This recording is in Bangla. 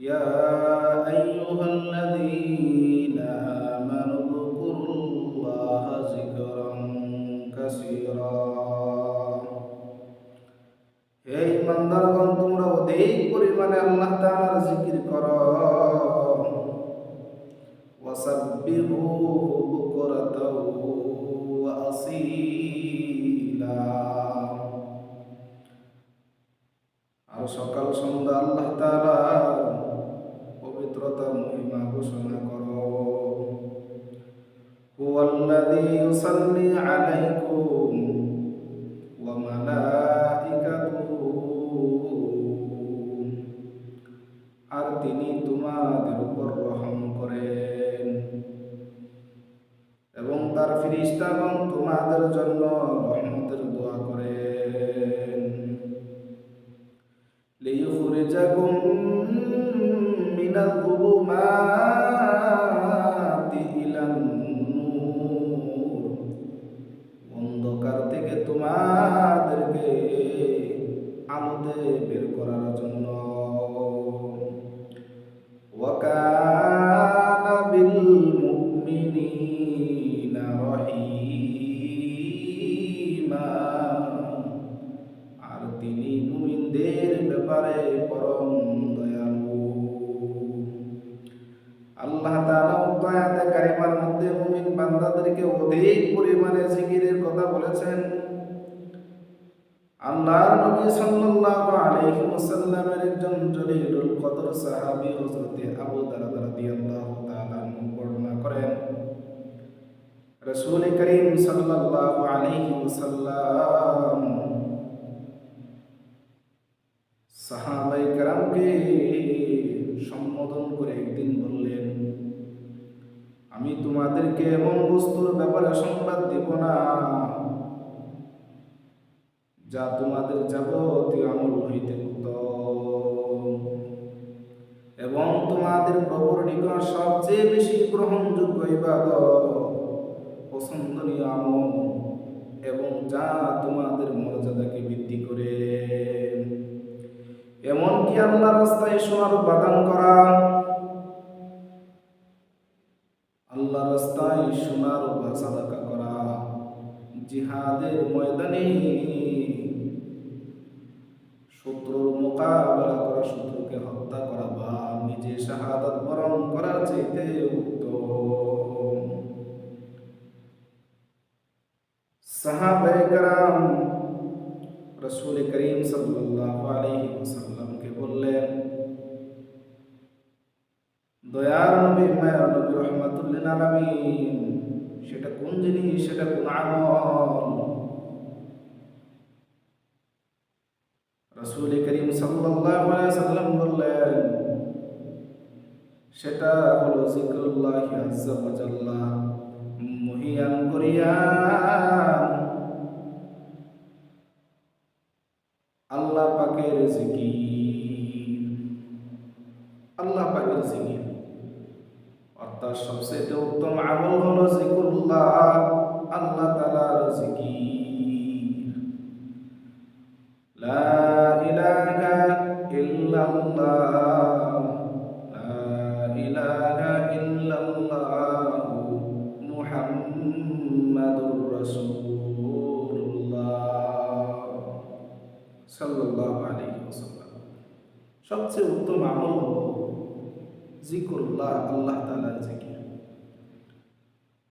يا أيها الذين آمنوا اذكروا الله ذكرا كثيرا হে ইমানদারগণ তোমরা অধিক পরিমাণে আল্লাহ তাআলার জিকির করো ওয়াসাব্বিহুহু বুকরাতাও ওয়া আসীলা আর সকাল সন্ধ্যা আল্লাহ তাআলা আর তিনি তোমাদের উপর রহম করেন। এবং তার ফিরিস্তাগণ তোমাদের জন্য রহমতের দোয়া করেন। লিইখরিজাকুম মিনাল যুলুমাতি থেকে তোমাদেরকে আলোতে বের করার জন্য। বিল মুমিনিনা রহিমা। আর তিনি মুমিনদের ব্যাপারে পরম দয়ালু। আল্লাহ তাআলা উদ্দায়াতে কারিমার মধ্যে মুমিন বান্দাদেরকে অধিক পরিমাণে জিকিরের কথা বলেছেন। আল্লাহর নবী সাল্লাল্লাহু আলাইহি ওয়াসাল্লামের একজন জলিলুল কদর সাহাবী হযরত আবু দারদা রাদিয়াল্লাহু তাআলা বর্ণনা করেন, রাসূল করিম সাল্লাল্লাহু আলাইহি ওয়াসাল্লাম کرامকে সম্বোধন করে একদিন বললেন, আমি তোমাদেরকে এমন বস্তুর ব্যাপারে সংবাদ দেব না। যা তোমাদের যাবতীয় আমল হইতে এবং তোমাদের প্রভুর নিকট সবচেয়ে বেশি গ্রহণযোগ্য ইবাদত, পছন্দনীয় আমল, এবং যা তোমাদের মর্যাদাকে বৃদ্ধি করে। এমনকি আল্লাহ রাস্তায় সোনার উপাদান করা আল্লাহ রাস্তায় সোনার সাদাকা করা, জিহাদের ময়দানে শত্রুর মোকাবেলা করা শত্রুকে হত্যা করা বা নিজে শাহাদাত বরণ করার চাইতে উত্তম সাহাবায়ে کرام রাসূল করিম সাল্লাল্লাহু আলাইহি ওয়াসাল্লামকে বললেন দয়ার নবী মায়া নবী রহমাতুল আলামিন সেটা কোন জিনিস সেটা কোন আমল রাসূল করিম সাল্লাম বললেন, সেটা হলো জিকরুল্লাহ আল্লাহ পাকের জিকির। আল্লাহ পাকের জিকির। অর্থাৎ সবচেয়ে উত্তম আমল হলো জিকুল্লাহ ইল্লাল্লাহ লা ইলাহা ইল্লাল্লাহ মুহাম্মাদুর রাসূলুল্লাহ সাল্লাল্লাহু আলাইহি ওয়াসাল্লাম সবচেয়ে উত্তম আমল হলো জিকুল্লাহ আল্লাহ তাআলার জিকির